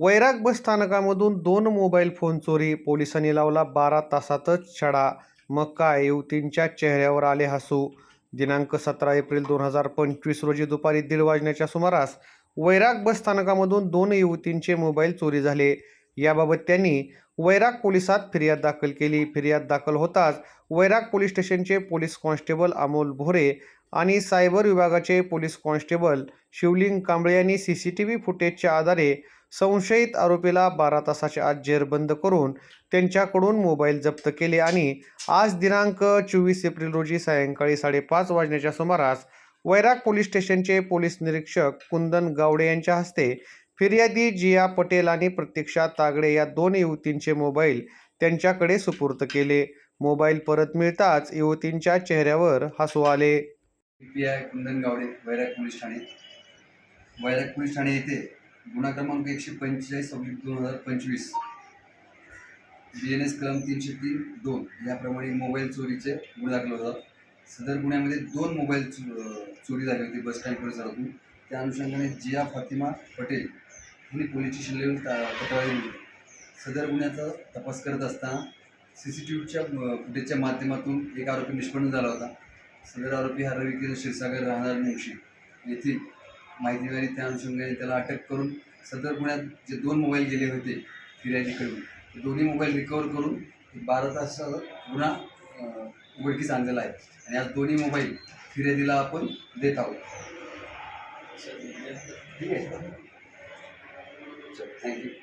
वैराग बस स्थानकामधून दोन mobile phone चोरी. पोलिसांनी लावला बारा तासातच छडा. मग काय युवतींच्या चेहऱ्यावर आले हसू. दिनांक सतरा एप्रिल दोन हजार पंचवीस रोजी दुपारी दीड वाजण्याच्या सुमारास वैराग बस स्थानकामधून दोन युवतींचे मोबाईल चोरी झाले. याबाबत त्यांनी वैराग पोलिसात फिर्याद दाखल केली. फिर्याद दाखल होताच वैराग पोलीस स्टेशनचे पोलीस कॉन्स्टेबल अमोल भोरे आणि सायबर विभागाचे पोलीस कॉन्स्टेबल शिवलिंग कांबळे यांनी सी सी टी व्ही फुटेजच्या आधारे संशयित आरोपीला बारा तासाच्या आत जेरबंद करून त्यांच्याकडून मोबाईल जप्त केले आणि आज दिनांक चोवीस एप्रिल रोजी सायंकाळी साडेपाच वाजण्याच्या सुमारास वैराग पोलीस स्टेशनचे पोलीस निरीक्षक कुंदन गावडे यांच्या हस्ते फिर्यादी जिया पटेल आणि प्रत्यक्षा तागडे या दोन युवतींचे मोबाईल त्यांच्याकडे सुपूर्द केले. मोबाईल परत मिळताच युवतींच्या चेहऱ्यावर हसू आले. P I Kundan Gawade Vairag police Thane. Vairag police Thane येथे गुन्हा क्रमांक एकशे पंचेचाळीस सव्वीस दोन हजार पंचवीस. बी एन एस कलम तीनशे तीन दोन. याप्रमाणे मोबाईल चोरीचे गुन्हा दाखल होता सदर गुन्ह्यामध्ये दोन मोबाईल चो चोरी झाली होती बस स्टँड परिसरातून. त्या अनुषंगाने जिया फातिमा पटेल यांनी पोलीसची शिल्लक लेवल तक्रार दिली. सदर गुन्ह्याचा तपास करत असताना सी सी टी व्हीच्या फुटेजच्या माध्यमातून एक आरोपी निष्पन्न झाला होता. सदर आरोपी हा रवी किरण क्षीरसागर राहणार मुंशी येथील माहिती मिळाली त्या अनुषंगाने त्याला अटक करून सदर गुन्ह्यात जे दोन मोबाईल गेले होते फिर्यादीकडून ते दोन्ही मोबाईल रिकवर करून बारा तासाचा गुन्हा उघडकीस आणलेला आहे. आणि आज दोन्ही मोबाईल फिर्यादीला आपण देत आहोत. Thank you.